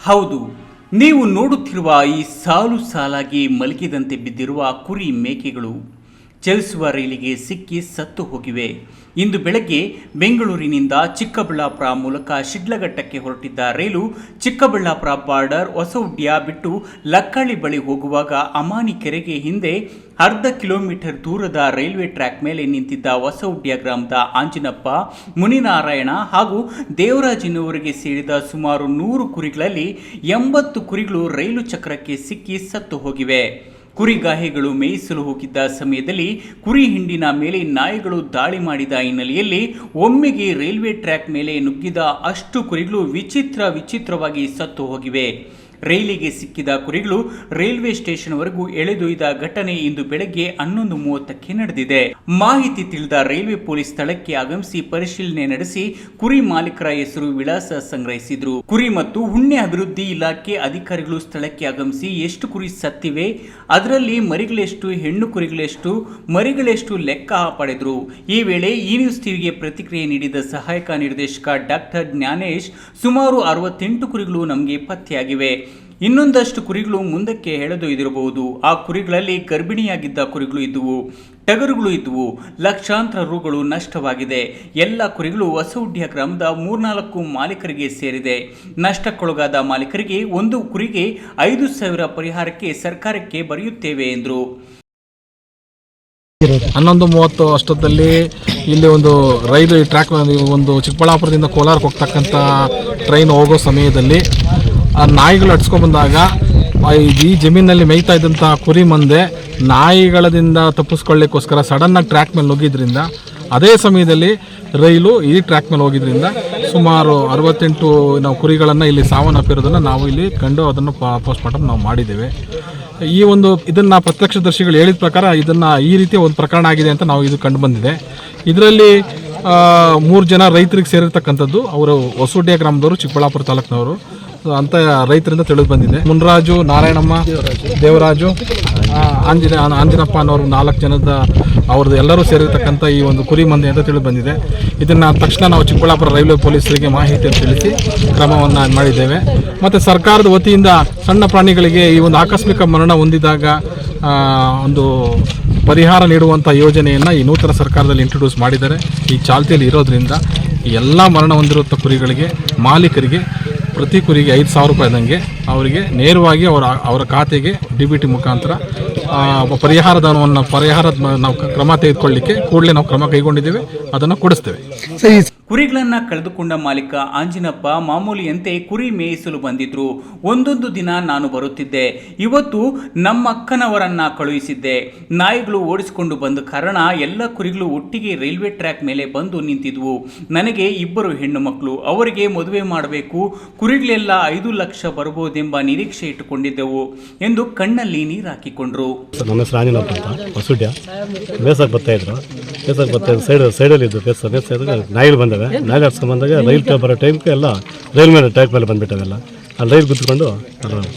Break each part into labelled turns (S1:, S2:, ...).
S1: ಹೌದು ನೀವು ನೋಡುತ್ತಿರುವ ಈ ಸಾಲು ಸಾಲಾಗಿ ಮಲಗಿದಂತೆ ಬಿದ್ದಿರುವ ಕುರಿ ಮೇಕೆಗಳು ಚಲಿಸುವ ರೈಲಿಗೆ ಸಿಕ್ಕಿ ಸತ್ತು ಹೋಗಿವೆ. ಇಂದು ಬೆಳಗ್ಗೆ ಬೆಂಗಳೂರಿನಿಂದ ಚಿಕ್ಕಬಳ್ಳಾಪುರ ಮೂಲಕ ಶಿಡ್ಲಘಟ್ಟಕ್ಕೆ ಹೊರಟಿದ್ದ ರೈಲು ಚಿಕ್ಕಬಳ್ಳಾಪುರ ಬಾರ್ಡರ್ ಹೊಸಹುಡ್ಯ ಬಿಟ್ಟು ಲಕ್ಕಳ್ಳಿ ಬಳಿ ಹೋಗುವಾಗ ಅಮಾನಿ ಕೆರೆಗೆ ಹಿಂದೆ ಅರ್ಧ ಕಿಲೋಮೀಟರ್ ದೂರದ ರೈಲ್ವೆ ಟ್ರ್ಯಾಕ್ ಮೇಲೆ ನಿಂತಿದ್ದ ಹೊಸಹುಡ್ಯ ಗ್ರಾಮದ ಆಂಜಿನಪ್ಪ, ಮುನಿನಾರಾಯಣ ಹಾಗೂ ದೇವರಾಜಿನವರಿಗೆ ಸೇರಿದ ಸುಮಾರು ನೂರು ಕುರಿಗಳಲ್ಲಿ ಎಂಬತ್ತು ಕುರಿಗಳು ರೈಲು ಚಕ್ರಕ್ಕೆ ಸಿಕ್ಕಿ ಸತ್ತು ಹೋಗಿವೆ. ಕುರಿಗಾಹಿಗಳು ಮೇಯಿಸಲು ಹೋಗಿದ್ದ ಸಮಯದಲ್ಲಿ ಕುರಿ ಹಿಂಡಿನ ಮೇಲೆ ನಾಯಿಗಳು ದಾಳಿ ಮಾಡಿದ ಹಿನ್ನೆಲೆಯಲ್ಲಿ ಒಮ್ಮೆಗೆ ರೈಲ್ವೆ ಟ್ರ್ಯಾಕ್ ಮೇಲೆ ನುಗ್ಗಿದ ಅಷ್ಟು ಕುರಿಗಳು ವಿಚಿತ್ರ ವಿಚಿತ್ರವಾಗಿ ಸತ್ತು ಹೋಗಿವೆ. ರೈಲಿಗೆ ಸಿಕ್ಕಿದ ಕುರಿಗಳು ರೈಲ್ವೆ ಸ್ಟೇಷನ್ವರೆಗೂ ಎಳೆದೊಯ್ದ ಘಟನೆ ಇಂದು ಬೆಳಗ್ಗೆ ಹನ್ನೊಂದು ಮೂವತ್ತಕ್ಕೆ ನಡೆದಿದೆ. ಮಾಹಿತಿ ತಿಳಿದ ರೈಲ್ವೆ ಪೊಲೀಸ್ ಸ್ಥಳಕ್ಕೆ ಆಗಮಿಸಿ ಪರಿಶೀಲನೆ ನಡೆಸಿ ಕುರಿ ಮಾಲೀಕರ ಹೆಸರು ವಿಳಾಸ ಸಂಗ್ರಹಿಸಿದ್ರು. ಕುರಿ ಮತ್ತು ಉಣ್ಣೆ ಅಭಿವೃದ್ಧಿ ಇಲಾಖೆ ಅಧಿಕಾರಿಗಳು ಸ್ಥಳಕ್ಕೆ ಆಗಮಿಸಿ ಎಷ್ಟು ಕುರಿ ಸತ್ತಿವೆ, ಅದರಲ್ಲಿ ಮರಿಗಳೆಷ್ಟು, ಹೆಣ್ಣು ಕುರಿಗಳೆಷ್ಟು, ಮರಿಗಳೆಷ್ಟು ಲೆಕ್ಕ ಪಡೆದ್ರು. ಈ ವೇಳೆ ಈ ನ್ಯೂಸ್ ಟಿವಿಗೆ ಪ್ರತಿಕ್ರಿಯೆ ನೀಡಿದ ಸಹಾಯಕ ನಿರ್ದೇಶಕ ಡಾಕ್ಟರ್ ಜ್ಞಾನೇಶ್, ಸುಮಾರು ಅರವತ್ತೆಂಟು ಕುರಿಗಳು ನಮಗೆ ಪತ್ತೆಯಾಗಿವೆ. ಇನ್ನೊಂದಷ್ಟು ಕುರಿಗಳು ಮುಂದಕ್ಕೆ ಎಳೆದೊಯ್ದಿರಬಹುದು ಆ ಕುರಿಗಳಲ್ಲಿ ಗರ್ಭಿಣಿಯಾಗಿದ್ದ ಕುರಿಗಳು ಇದ್ದುವು, ಟಗರುಗಳು ಇದ್ದುವು, ಲಕ್ಷಾಂತರ ರುಗಳು ನಷ್ಟವಾಗಿದೆ. ಎಲ್ಲ ಕುರಿಗಳು ಹೊಸಹುಡ್ಯ ಗ್ರಾಮದ ಮೂರ್ನಾಲ್ಕು ಮಾಲೀಕರಿಗೆ ಸೇರಿದೆ. ನಷ್ಟಕ್ಕೊಳಗಾದ ಮಾಲೀಕರಿಗೆ ಒಂದು ಕುರಿಗೆ ಐದು ಸಾವಿರ ಪರಿಹಾರಕ್ಕೆ ಸರ್ಕಾರಕ್ಕೆ ಬರೆಯುತ್ತೇವೆ ಎಂದರು.
S2: ಹನ್ನೊಂದು ಮೂವತ್ತು ಅಷ್ಟೊತ್ತಲ್ಲಿ ಇಲ್ಲಿ ಒಂದು ರೈಲು ಟ್ರ್ಯಾಕ್ ಒಂದು ಚಿಕ್ಕಬಳ್ಳಾಪುರದಿಂದ ಕೋಲಾರಕ್ಕೆ ಹೋಗ್ತಕ್ಕಂಥ ಟ್ರೈನ್ ಹೋಗೋ ಸಮಯದಲ್ಲಿ ನಾಯಿಗಳು ಅಡ್ಸ್ಕೊಂಡ್ ಬಂದಾಗ ಈ ಜಮೀನಲ್ಲಿ ಮೇಯ್ತಾ ಇದ್ದಂಥ ಕುರಿ ಮಂದೆ ನಾಯಿಗಳದಿಂದ ತಪ್ಪಿಸ್ಕೊಳ್ಳಿಕ್ಕೋಸ್ಕರ ಸಡನ್ನಾಗಿ ಟ್ರ್ಯಾಕ್ ಮೇಲೆ ನುಗ್ಗಿದ್ರಿಂದ, ಅದೇ ಸಮಯದಲ್ಲಿ ರೈಲು ಈ ಟ್ರ್ಯಾಕ್ ಮೇಲೆ ಹೋಗಿದ್ರಿಂದ ಸುಮಾರು ಅರವತ್ತೆಂಟು ನಾವು ಕುರಿಗಳನ್ನು ಇಲ್ಲಿ ಸಾವನ್ನಪ್ಪಿರೋದನ್ನು ನಾವು ಇಲ್ಲಿ ಕಂಡು ಅದನ್ನು ಪೋಸ್ಟ್ ಮಾರ್ಟಮ್ ನಾವು ಮಾಡಿದ್ದೇವೆ. ಈ ಒಂದು ಇದನ್ನು ಪ್ರತ್ಯಕ್ಷದರ್ಶಿಗಳು ಹೇಳಿದ ಪ್ರಕಾರ ಇದನ್ನು ಈ ರೀತಿಯ ಒಂದು ಪ್ರಕರಣ ಆಗಿದೆ ಅಂತ ನಾವು ಇದು ಕಂಡು ಬಂದಿದೆ. ಇದರಲ್ಲಿ ಮೂರು ಜನ ರೈತರಿಗೆ ಸೇರಿರ್ತಕ್ಕಂಥದ್ದು, ಅವರು ಹೊಸೂಡ್ಯ ಗ್ರಾಮದವರು, ಚಿಕ್ಕಬಳ್ಳಾಪುರ ತಾಲೂಕಿನವರು. ಅಂತ ರೈತರಿಂದ ತಿಳಿದು ಬಂದಿದೆ. ಮುನ್ರಾಜು, ನಾರಾಯಣಮ್ಮ, ದೇವರಾಜು ಆಂಜಿನ ಆಂಜಿನಪ್ಪ ಅನ್ನೋರು ನಾಲ್ಕು ಜನದ ಅವ್ರದ್ದು ಎಲ್ಲರೂ ಸೇರಿರ್ತಕ್ಕಂಥ ಈ ಒಂದು ಕುರಿ ಮಂದಿ ಅಂತ ತಿಳಿದು ಬಂದಿದೆ. ಇದನ್ನು ತಕ್ಷಣ ನಾವು ಚಿಕ್ಕಬಳ್ಳಾಪುರ ರೈಲ್ವೆ ಪೊಲೀಸರಿಗೆ ಮಾಹಿತಿಯನ್ನು ತಿಳಿಸಿ ಕ್ರಮವನ್ನು ಮಾಡಿದ್ದೇವೆ. ಮತ್ತು ಸರ್ಕಾರದ ವತಿಯಿಂದ ಸಣ್ಣ ಪ್ರಾಣಿಗಳಿಗೆ ಈ ಒಂದು ಆಕಸ್ಮಿಕ ಮರಣ ಹೊಂದಿದಾಗ ಒಂದು ಪರಿಹಾರ ನೀಡುವಂಥ ಯೋಜನೆಯನ್ನು ಈ ನೂತನ ಸರ್ಕಾರದಲ್ಲಿ ಇಂಟ್ರೊಡ್ಯೂಸ್ ಮಾಡಿದ್ದಾರೆ. ಈ ಚಾಲ್ತಿಯಲ್ಲಿ ಇರೋದ್ರಿಂದ ಎಲ್ಲ ಮರಣ ಹೊಂದಿರುವಂಥ ಕುರಿಗಳಿಗೆ ಮಾಲೀಕರಿಗೆ ಪ್ರತಿ ಕುರಿಗೆ ಐದು ಸಾವಿರ ರೂಪಾಯಿದಂಗೆ ಅವರಿಗೆ ನೇರವಾಗಿ ಅವರ ಅವರ ಖಾತೆಗೆ ಡಿ ಬಿ ಟಿ ಮುಖಾಂತರ ಪರಿಹಾರ ಧನವನ್ನು ಪರಿಹಾರದ ಮ- ನಾವು ಕ್ರಮ ತೆಗೆದುಕೊಳ್ಳಿಕ್ಕೆ ಕೂಡಲೇ ನಾವು ಕ್ರಮ ಕೈಗೊಂಡಿದ್ದೇವೆ, ಅದನ್ನು ಕೊಡಿಸ್ತೇವೆ.
S1: ಕುರಿಗಳನ್ನ ಕಳೆದುಕೊಂಡ ಮಾಲೀಕ ಆಂಜಿನಪ್ಪ ಮಾಮೂಲಿಯಂತೆ ಕುರಿ ಮೇಯಿಸಲು ಬಂದಿದ್ರು. ಒಂದೊಂದು ದಿನ ನಾನು ಬರುತ್ತಿದ್ದೆ. ಇವತ್ತು ನಮ್ಮ ಅಕ್ಕನವರನ್ನ ಕಳುಹಿಸಿದ್ದೆ. ನಾಯಿಗಳು ಓಡಿಸಿಕೊಂಡು ಬಂದ ಕಾರಣ ಎಲ್ಲ ಕುರಿಗಳು ಒಟ್ಟಿಗೆ ರೈಲ್ವೆ ಟ್ರ್ಯಾಕ್ ಮೇಲೆ ಬಂದು ನಿಂತಿದ್ವು. ನನಗೆ ಇಬ್ಬರು ಹೆಣ್ಣು ಮಕ್ಕಳು. ಅವರಿಗೆ ಮದುವೆ ಮಾಡಬೇಕು. ಕುರಿಗಳೆಲ್ಲ ಐದು ಲಕ್ಷ ಬರಬಹುದೆಂಬ ನಿರೀಕ್ಷೆ ಇಟ್ಟುಕೊಂಡಿದ್ದೆವು ಎಂದು ಕಣ್ಣಲ್ಲಿ ನೀರು ಹಾಕಿಕೊಂಡ್ರು.
S3: ನಮ್ಮ ಹೆಸರು ಆಂಜಿನಪ್ಪ ಅಂತ. ಬರ್ತಾ ಬೇಸಕ್ಕೆ ಬರ್ತಾ ಇದ್ದು ಸೈಡ್ ಸೈಡಲ್ಲಿ ಇದ್ದು ಫೇಸ್ ಫೇಸ್ ನಾಯಿಗಳು ಬಂದವೆ. ನಾಯಿ ಆಡ್ಸ್ಕೊಂಡ್ ಬಂದಾಗ ರೈಲ್ ಬರೋ ಟೈಮ್ಗೆ ಎಲ್ಲ ರೈಲ್ ಮೇಲೆ ಟ್ರ್ಯಾಕ್ ಮೇಲೆ ಬಂದುಬಿಟ್ಟವೆಲ್ಲ ಅಲ್ಲಿ ರೈಲ್ ಕುತ್ಕೊಂಡು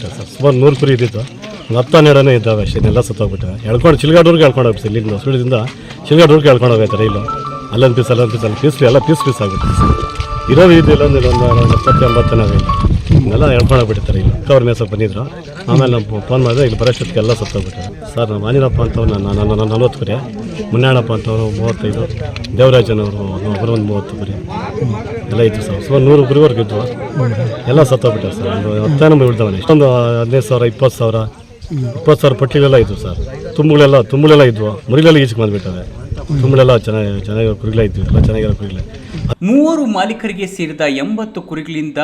S3: ಸರ್. ಸುಮಾರು ನೂರು ಕುರಿ ಇದ್ದಿತ್ತು. ಒಂದು ಹತ್ತು ಹನ್ನೆರಡನೇ ಇದ್ದಾವೆ ಅಷ್ಟೇ ಎಲ್ಲ ಸತ್ತೋಗ್ಬಿಟ್ಟವೆ. ಎಳ್ಕೊಂಡು ಚಿಲ್ಗಾಡೂರ್ಗೆ ಎಳ್ಕೊಂಡು ಹೋಗ್ಬಿಟ್ಟು ಇಲ್ಲಿಂದ. ಸುಳಿದಿಂದ ಚಿಲ್ಗಾಡೂರ್ಗೆ ಎಳ್ಕೊಂಡು ಹೋಗೈತೆ ರೈಲು. ಅಲ್ಲೊಂದು ಪೀಸ್ ಅಲ್ಲೊಂದು ಪೀಸ್ ಅಲ್ಲಿ ಪೀಸ್ ಎಲ್ಲ ಪೀಸ್ ಪೀಸ್ ಆಗುತ್ತೆ ಇರೋದು ಇದು ಇಲ್ಲೊಂದು ಇಲ್ಲೊಂದು ಒಂದು ಎಪ್ಪತ್ತು ಎಂಬತ್ತನೇ ಇಲ್ಲ ಎಲ್ಲ ಎಳ್ಕೊಂಡು ಬಿಡ್ತಾರೆ ಇಲ್ಲಿ. ಅವ್ರ ಸ್ವಲ್ಪ ಬಂದಿದ್ರು. ಆಮೇಲೆ ನಮ್ಮ ಫೋನ್ ಮಾಡಿದ್ರೆ ಇಲ್ಲಿ ಬರೋಷ್ಟೊತ್ತಿಗೆಲ್ಲ ಸತ್ತೋಗ್ಬಿಟ್ಟಾರೆ ಸರ್ ನಮ್ಮ ಆಂಜನಪ್ಪ ಅಂತವ್ರು ನಾನು ನಾನು ನಲ್ವತ್ತು ಕುರಿ ಮುನ್ನಣ್ಣಪ್ಪ ಅಂತವರು ಮೂವತ್ತೈದು. ದೇವರಾಜನವರು ಅವರು ಒಂದು ಮೂವತ್ತು ಕುರಿ ಎಲ್ಲ ಇತ್ತು ಸರ್. ಸುಮಾರು ನೂರು ಕುರಿವರೆಗೂ ಇದ್ವು ಎಲ್ಲ ಸತ್ತೋಗ್ಬಿಟ್ಟಾರೆ ಸರ್. ಒಂದು ಹತ್ತೇ ನಂಬರ್ ಬಿಡ್ತಾವನೆ ಇಷ್ಟೊಂದು ಹದಿನೈದು ಸಾವಿರ, ಇಪ್ಪತ್ತು ಸಾವಿರ ಇಪ್ಪತ್ತು ಸಾವಿರ ಪಟ್ಟಿಗಳೆಲ್ಲ ಇದ್ವು ಸರ್. ತುಂಬುಗಳೆಲ್ಲ ತುಂಬುಗಳೆಲ್ಲ ಇದ್ವು. ಮುರಿಗಳೆಲ್ಲ ಈಚೆಗೆ ಬಂದ್ಬಿಟ್ಟವೆ ಚೆನ್ನಾಗಿ ಚೆನ್ನಾಗಿರೋ ಕುರಿಗಳೇ ಇದ್ವು ಎಲ್ಲ ಚೆನ್ನಾಗಿರೋ ಕುರಿಗಳೇ
S1: ಮೂವರು ಮಾಲೀಕರಿಗೆ ಸೇರಿದ ಎಂಬತ್ತು ಕುರಿಗಳಿಂದ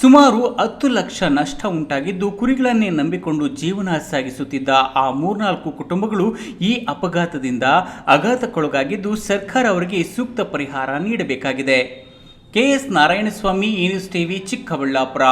S1: ಸುಮಾರು ಹತ್ತು ಲಕ್ಷ ನಷ್ಟ ಉಂಟಾಗಿದ್ದು ಕುರಿಗಳನ್ನೇ ನಂಬಿಕೊಂಡು ಜೀವನ ಸಾಗಿಸುತ್ತಿದ್ದ ಆ ಮೂರ್ನಾಲ್ಕು ಕುಟುಂಬಗಳು ಈ ಅಪಘಾತದಿಂದ ಆಘಾತಕ್ಕೊಳಗಾಗಿದ್ದು ಸರ್ಕಾರ ಅವರಿಗೆ ಸೂಕ್ತ ಪರಿಹಾರ ನೀಡಬೇಕಾಗಿದೆ ಕೆಎಸ್ ನಾರಾಯಣಸ್ವಾಮಿ ಈ ನ್ಯೂಸ್ ಟಿವಿ ಚಿಕ್ಕಬಳ್ಳಾಪುರ